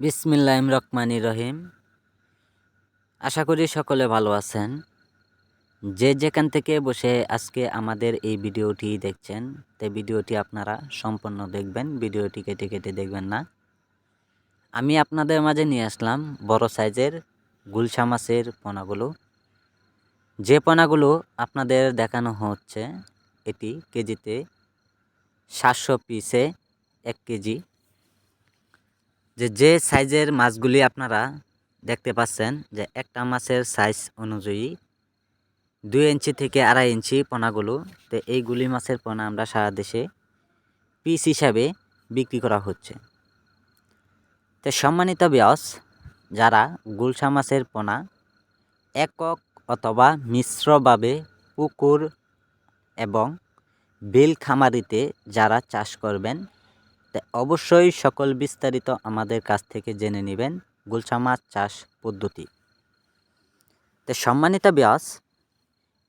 বিসমিল্লাহ রহমানির রহিম। আশা করি সকলে ভালো আছেন। যে যেখান থেকে বসে আজকে আমাদের এই ভিডিওটি দেখছেন, তাই ভিডিওটি আপনারা সম্পূর্ণ দেখবেন, ভিডিওটি কেটে কেটে দেখবেন না। আমি আপনাদের মাঝে নিয়ে আসলাম বড় সাইজের গুলশা মাছের পোনাগুলো। যে পোনাগুলো আপনাদের দেখানো হচ্ছে, এটি কেজিতে সাতশো পিসে এক কেজি। যে যে সাইজের মাছগুলি আপনারা দেখতে পাচ্ছেন, যে একটা মাছের সাইজ অনুযায়ী দুই ইঞ্চি থেকে আড়াই ইঞ্চি পোনাগুলো, তো এই গুলি মাছের পোনা আমরা সারা দেশে পিস হিসাবে বিক্রি করা হচ্ছে। তো সম্মানিত ব্যাস যারা গুলশা মাছের পোনা একক অথবা মিশ্রভাবে পুকুর এবং বিল খামারিতে যারা চাষ করবেন অবশ্যই সকল বিস্তারিত আমাদের কাছ থেকে জেনে নেবেন গুলশা মাছ চাষ পদ্ধতি। তো সম্মানিত ব্যাস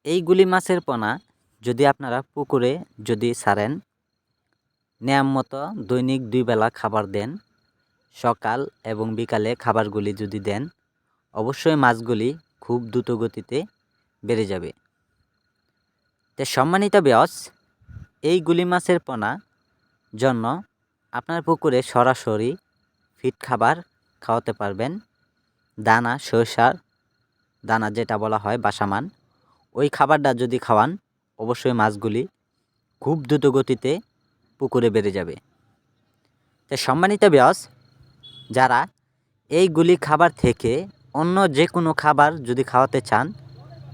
এইগুলি মাছের পোনা যদি আপনারা পুকুরে যদি সারেন, নিয়ম মতো দৈনিক দুই বেলা খাবার দেন, সকাল এবং বিকালে খাবারগুলি যদি দেন, অবশ্যই মাছগুলি খুব দ্রুত গতিতে বেড়ে যাবে। তো সম্মানিত ব্যাস এই গুলি মাছের পোনা জন্য আপনার পুকুরে সরাসরি ফিট খাবার খাওয়াতে পারবেন। দানা সরষার দানা যেটা বলা হয় বাসামান ওই খাবারটা যদি খাওয়ান, অবশ্যই মাছগুলি খুব দ্রুত গতিতে পুকুরে বেড়ে যাবে। তো সম্মানিত ব্যাস যারা এইগুলি খাবার থেকে অন্য যে কোনো খাবার যদি খাওয়াতে চান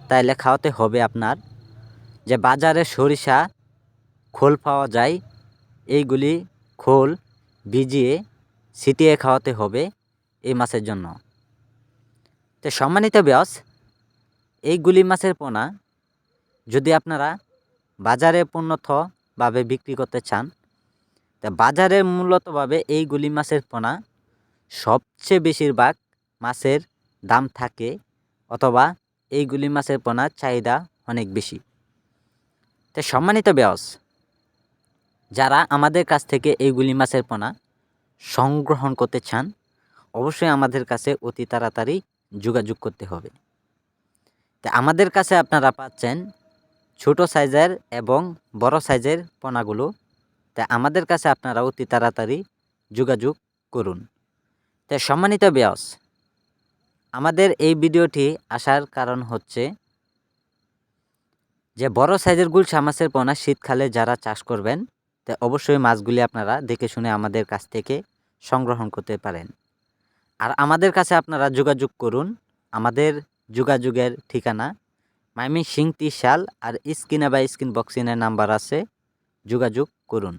তাহলে খাওয়াতে হবে আপনার যে বাজারে সরিষা খোল পাওয়া যায়, এইগুলি খোল ভিজিয়ে ছিটিয়ে খাওয়াতে হবে এই মাছের জন্য। তো সম্মানিত ব্যাস এই গুলি মাছের পোনা যদি আপনারা বাজারে পণ্যথভাবে বিক্রি করতে চান, তা বাজারে মূলতভাবে এই গুলি মাছের পোনা সবচেয়ে বেশিরভাগ মাছের দাম থাকে অথবা এই গুলি মাছের পোনার চাহিদা অনেক বেশি। তো সম্মানিত ব্যাস যারা আমাদের কাছ থেকে এই গুলি মাছের পোনা সংগ্রহণ করতে চান, অবশ্যই আমাদের কাছে অতি তাড়াতাড়ি যোগাযোগ করতে হবে। তা আমাদের কাছে আপনারা পাচ্ছেন ছোট সাইজের এবং বড় সাইজের পোনাগুলো। তা আমাদের কাছে আপনারা অতি তাড়াতাড়ি যোগাযোগ করুন। তা সম্মানিত ব্যাস আমাদের এই ভিডিওটি আসার কারণ হচ্ছে যে বড় সাইজের গুলশা মাছের পোনা শীতকালে যারা চাষ করবেন তো অবশ্যই মাছগুলি আপনারা দেখে শুনে আমাদের কাছ থেকে সংগ্রহণ করতে পারেন। আর আমাদের কাছে আপনারা যোগাযোগ করুন। আমাদের যোগাযোগের ঠিকানা মাইমি সিং শাল আর স্ক্রিনে বা স্ক্রিন বক্সিনের নাম্বার আছে। যোগাযোগ করুন।